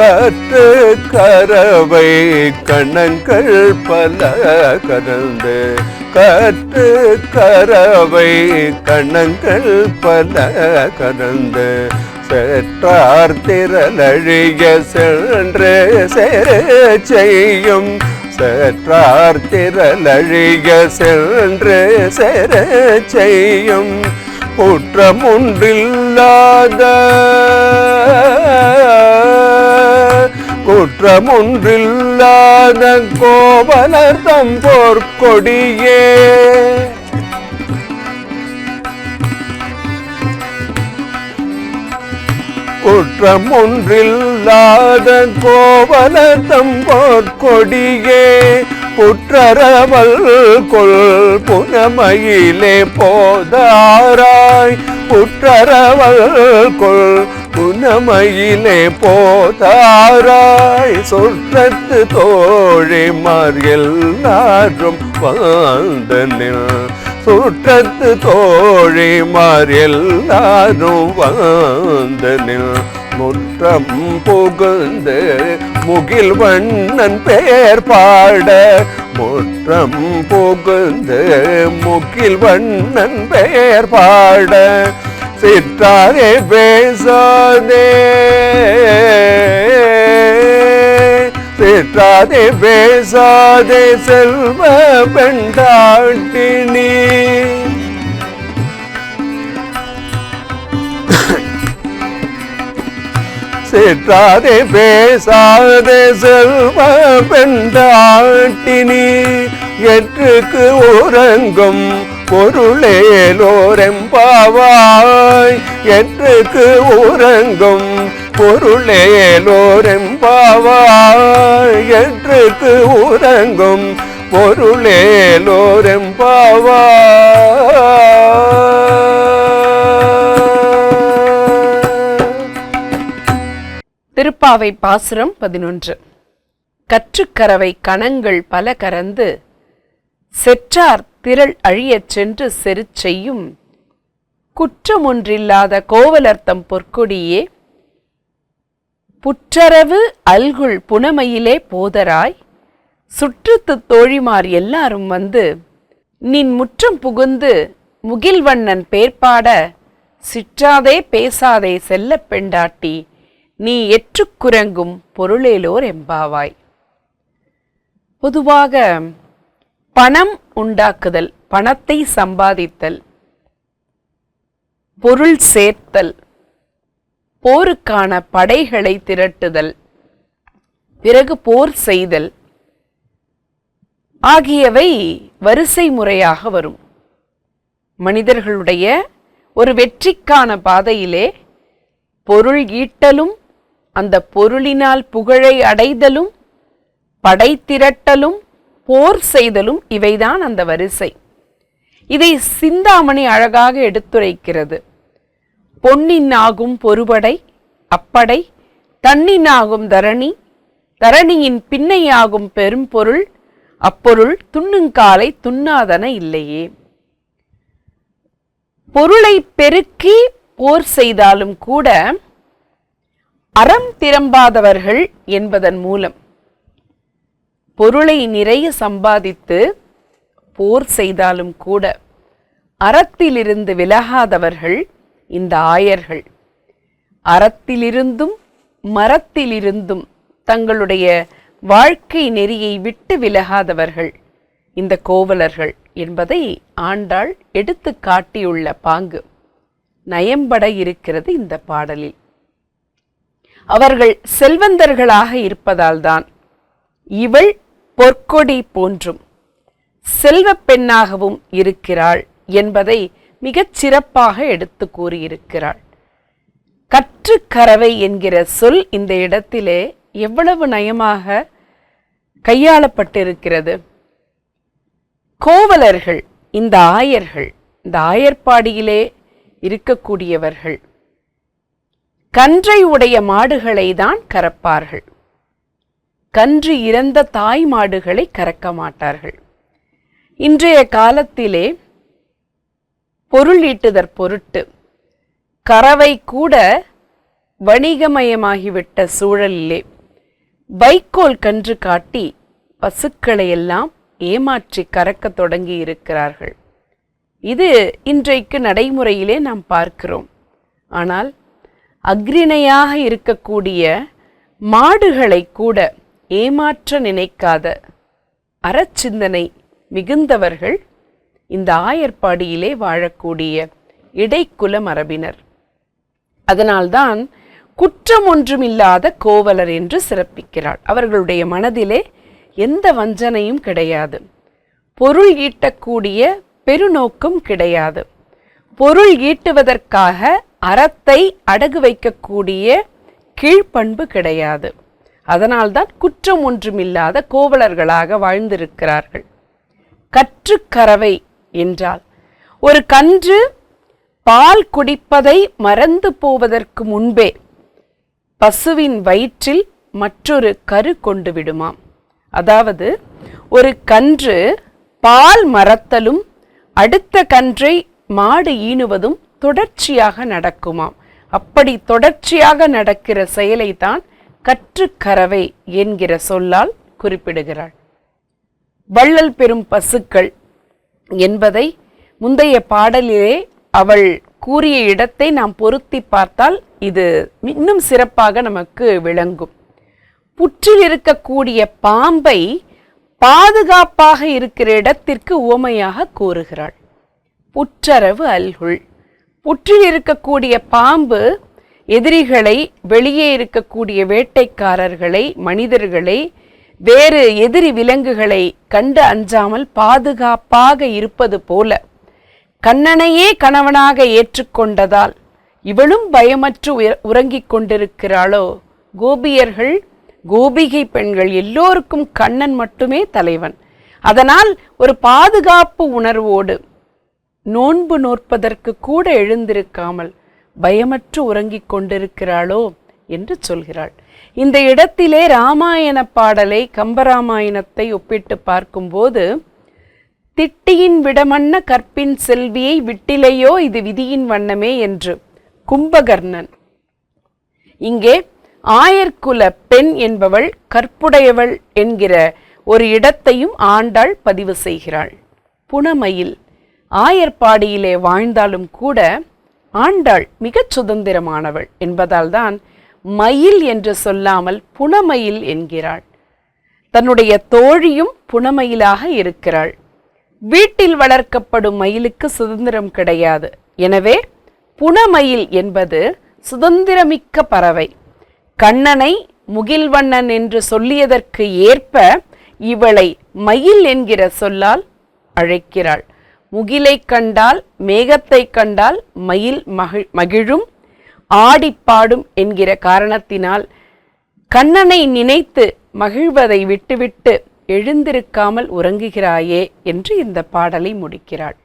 காற்று கரவை கண்ணங்கள் பல கறந்து காற்று கரவை கண்ணங்கள் பல கறந்து செற்றார் திரளழிய சென்று செரு செய்யும். செற்றார் திரளழிய சென்று செரு செய்யும். குற்றமுன்றில்லாத குற்றமொன்றில்லாத கோவலர் போர்க்கொடியே. குற்றம் ஒன்றில்லாத கோவலர் தம் போர்க்கொடியே. புற்றரவல் கொள் புனமையிலே போதாராய். புற்றரவல் கொள் புனமையிலே போதாராய் சொற்றத்து தோழிமார் எல்லாரும் வாழ்ந்தனில் சுற்றத்து தோழிமார் எல்லாரும் வாழ்ந்தனில் முற்றம் புகுந்து முகில் வண்ணன் பேர் பாட முற்றம் புகுந்து முகில் வண்ணன் பேர் பாட சிற்றாரே பேசாதே. சிற்றாதே பேசாதே செல்வ பெண்டாட்டினி. சிற்றாதே பேசாதே செல்வ பெண்டாட்டினி. எற்றுக்கு உறங்கும் பொருளேலோரெம்பாவாய் என்றுக்கு உறங்கும் பொருளேலோரெம்பாவாய் என்றுக்கு உறங்கும் பொருளேலோரெம்பாவாய். திருப்பாவை பாசுரம் பதினொன்று. கற்றுக்கரவை கணங்கள் பல கறந்து செற்றார் திரள் அழியச் சென்று செருச் செய்யும். குற்றமொன்றில்லாத கோவலர்த்தம் பொற்கொடியே புற்றரவு அல்குள் புனமையிலே போதராய் சுற்றுத்து தோழிமார் எல்லாரும் வந்து நின் முற்றம் புகுந்து முகில்வண்ணன் பேர்பாட சிற்றாதே பேசாதே செல்லப் பெண்டாட்டி நீ எற்றுக்குரங்கும் பொருளேலோர் எம்பாவாய். பொதுவாக பணம் உண்டாக்குதல் பணத்தை சம்பாதித்தல் பொருள் சேர்த்தல் போருக்கான படைகளை திரட்டுதல் பிறகு போர் செய்தல் ஆகியவை வரிசை முறையாக வரும். மனிதர்களுடைய ஒரு வெற்றிக்கான பாதையிலே பொருள் ஈட்டலும் அந்த பொருளினால் புகழை அடைதலும் படை திரட்டலும் போர் செய்தலும் இவைதான் அந்த வரிசை. இதை சிந்தாமணி அழகாக எடுத்துரைக்கிறது. பொன்னின்னாகும் பொறுபடை அப்படை தன்னினாகும் தரணி தரணியின் பின்னையாகும் பெரும்பொருள் அப்பொருள் துண்ணுங்காலை துண்ணாதன இல்லையே. பொருளை பெருக்கி போர் செய்தாலும் கூட அறம் திரம்பாதவர்கள் என்பதன் மூலம் பொருளை நிறைய சம்பாதித்து போர் செய்தாலும் கூட அறத்திலிருந்து விலகாதவர்கள் இந்த ஆயர்கள். அறத்திலிருந்தும் மரத்திலிருந்தும் தங்களுடைய வாழ்க்கை நெறியை விட்டு விலகாதவர்கள் இந்த கோவலர்கள் என்பதை ஆண்டாள் எடுத்து காட்டியுள்ள பாங்கு. நயம்பட இருக்கிறது இந்த பாடலில். அவர்கள் செல்வந்தர்களாக இருப்பதால்தான் இவள் பொற்கொடி போன்றும். செல்வப் பெண்ணாகவும் இருக்கிறாள் என்பதை மிகச் சிறப்பாக எடுத்து கூறியிருக்கிறாள். கற்றுக்கரவை என்கிற சொல் இந்த இடத்திலே எவ்வளவு நயமாக கையாளப்பட்டிருக்கிறது. கோவலர்கள் இந்த ஆயர்கள் இந்த ஆயர்பாடியிலே இருக்கக்கூடியவர்கள். கன்றை உடைய மாடுகளை தான் கறப்பார்கள். கன்று இறந்த தாய் மாடுகளை கறக்க மாட்டார்கள். இன்றைய காலத்திலே பொருள் ஈட்டுதற் பொருட்டு கறவை கூட வணிகமயமாகிவிட்ட சூழலிலே வைக்கோல் கன்று காட்டி பசுக்களை எல்லாம் ஏமாற்றி கறக்கத் தொடங்கி இருக்கிறார்கள் இது இன்றைக்கு நடைமுறையிலே நாம் பார்க்கிறோம். ஆனால் அக்ரிணையாக இருக்கக்கூடிய மாடுகளை கூட ஏமாற்ற நினைக்காத அறச்சிந்தனை மிகுந்தவர்கள் இந்த ஆயர்பாடியிலே வாழக்கூடிய இடைக்குல மரபினர். அதனால்தான் குற்றம் ஒன்றுமில்லாத கோவலர் என்று சிறப்பிக்கிறாள். அவர்களுடைய மனதிலே எந்த வஞ்சனையும் கிடையாது. பொருள் ஈட்டக்கூடிய பெருநோக்கம் கிடையாது. பொருள் ஈட்டுவதற்காக அறத்தை அடகு வைக்கக்கூடிய கீழ்ப்பண்பு கிடையாது. அதனால்தான் குற்றம் ஒன்றுமில்லாத கோவலர்களாக வாழ்ந்திருக்கிறார்கள். கற்றுக்கறவை என்றால் ஒரு கன்று பால் குடிப்பதை மறந்து போவதற்கு முன்பே பசுவின் வயிற்றில் மற்றொரு கரு கொண்டு விடுமாம். அதாவது ஒரு கன்று பால் மறத்தலும் அடுத்த கன்றை மாடு ஈனுவதும் தொடர்ச்சியாக நடக்குமாம். அப்படி தொடர்ச்சியாக நடக்கிற செயலை தான் கற்றுக்கறவை என்கிற சொல்லால் குறிப்பிடுகிறாள். வள்ளல் பெறும் பசுக்கள் என்பதை முந்தைய பாடலிலே அவள் கூறிய இடத்தை நாம் பொருத்தி பார்த்தால் இது இன்னும் சிறப்பாக நமக்கு விளங்கும். புற்றில் இருக்கக்கூடிய பாம்பை பாதுகாப்பாக இருக்கிற இடத்திற்கு உவமையாக கூறுகிறாள். புற்றரவு அல்குள் புற்றில் இருக்கக்கூடிய பாம்பு எதிரிகளை வெளியே இருக்கக்கூடிய வேட்டைக்காரர்களை மனிதர்களை வேறு எதிரி விலங்குகளை கண்டு அஞ்சாமல் பாதுகாப்பாக இருப்பது போல கண்ணனையே கணவனாக ஏற்றுக்கொண்டதால் இவளும் பயமற்று உறங்கிக் கொண்டிருக்கிறாளோ? கோபியர்கள் கோபிகை பெண்கள் எல்லோருக்கும் கண்ணன் மட்டுமே தலைவன். அதனால் ஒரு பாதுகாப்பு உணர்வோடு நோன்பு நோற்பதற்கு கூட எழுந்திருக்காமல் பயமற்று உறங்கிக் கொண்டிருக்கிறாளோ என்று சொல்கிறாள். இந்த இடத்திலே ராமாயண பாடலை கம்பராமாயணத்தை ஒப்பிட்டு பார்க்கும்போது திட்டியின் விடமன்ன கற்பின் செல்வியை விட்டிலையோ இது விதியின் வண்ணமே என்று கும்பகர்ணன். இங்கே ஆயர்குல பெண் என்பவள் கற்புடையவள் என்கிற ஒரு இடத்தையும் ஆண்டாள் பதிவு செய்கிறாள். புனமையில் ஆயர்பாடியிலே வாழ்ந்தாலும் கூட ஆண்டாள் மிகச் சுதந்திரமானவள் என்பதால்தான் மயில் என்று சொல்லாமல் புனமயில் என்கிறாள். தன்னுடைய தோழியும் புனமயிலாக இருக்கிறாள். வீட்டில் வளர்க்கப்படும் மயிலுக்கு சுதந்திரம் கிடையாது. எனவே புனமயில் என்பது சுதந்திரமிக்க பறவை. கண்ணனை முகில்வண்ணன் என்று சொல்லியதற்கு ஏற்ப இவளை மயில் என்கிற சொல்லால் அழைக்கிறாள். முகிலை கண்டால் மேகத்தை கண்டால் மயில் மகிழ் மகிழும் ஆடிப்பாடும் என்கிற காரணத்தினால் கண்ணனை நினைத்து மகிழ்வதை விட்டுவிட்டு எழுந்திருக்காமல் உறங்குகிறாயே என்று இந்த பாடலை முடிக்கிறாள்.